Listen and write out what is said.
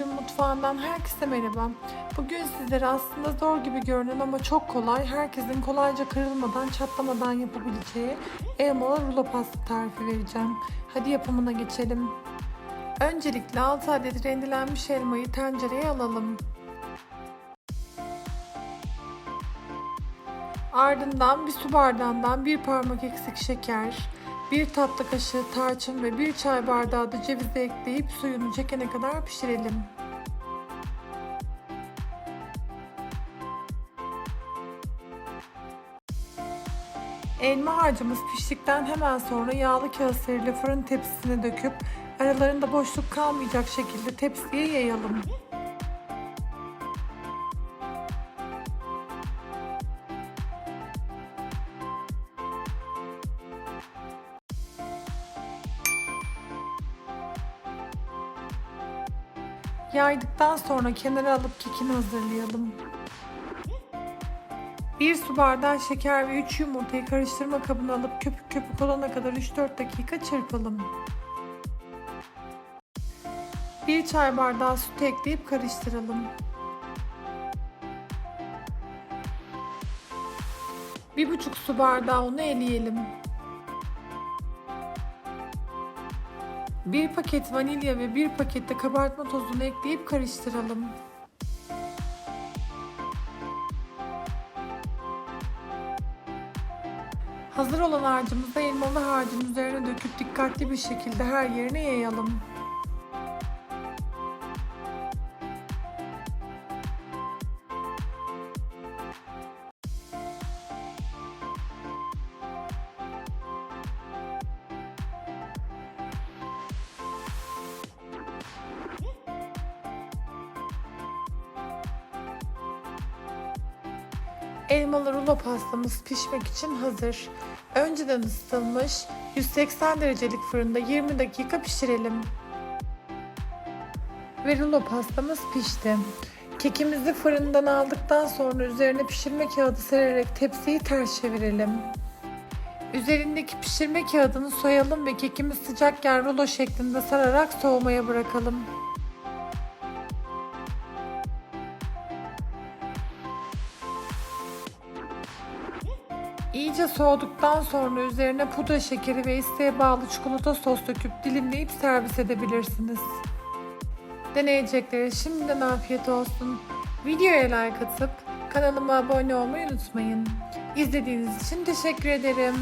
Mutfağından herkese merhaba. Bugün sizlere aslında zor gibi görünen ama çok kolay, herkesin kolayca kırılmadan, çatlamadan yapabileceği elmalı rulo pasta tarifi vereceğim. Hadi yapımına geçelim. Öncelikle 6 adet rendelenmiş elmayı tencereye alalım. Ardından bir su bardağından bir parmak eksik şeker, bir tatlı kaşığı tarçın ve bir çay bardağı da cevizi ekleyip suyunu çekene kadar pişirelim. Elma harcımız piştikten hemen sonra yağlı kağıt serili fırın tepsisine döküp aralarında boşluk kalmayacak şekilde tepsiye yayalım. Yaydıktan sonra kenara alıp kekini hazırlayalım. 1 su bardağı şeker ve 3 yumurtayı karıştırma kabına alıp köpük köpük olana kadar 3-4 dakika çırpalım. 1 çay bardağı süt ekleyip karıştıralım. 1,5 su bardağı unu eleyelim. 1 paket vanilya ve 1 paket de kabartma tozunu ekleyip karıştıralım. Hazır olan harcımızı elmalı harcın üzerine döküp dikkatli bir şekilde her yerine yayalım. Elmalı rulo pastamız pişmek için hazır. Önceden ısıtılmış 180 derecelik fırında 20 dakika pişirelim. Ve rulo pastamız pişti. Kekimizi fırından aldıktan sonra üzerine pişirme kağıdı sererek tepsiyi ters çevirelim. Üzerindeki pişirme kağıdını soyalım ve kekimiz sıcakken rulo şeklinde sararak soğumaya bırakalım. İyice soğuduktan sonra üzerine pudra şekeri ve isteğe bağlı çikolata sos döküp dilimleyip servis edebilirsiniz. Deneyeceklere şimdiden afiyet olsun. Videoya like atıp kanalıma abone olmayı unutmayın. İzlediğiniz için teşekkür ederim.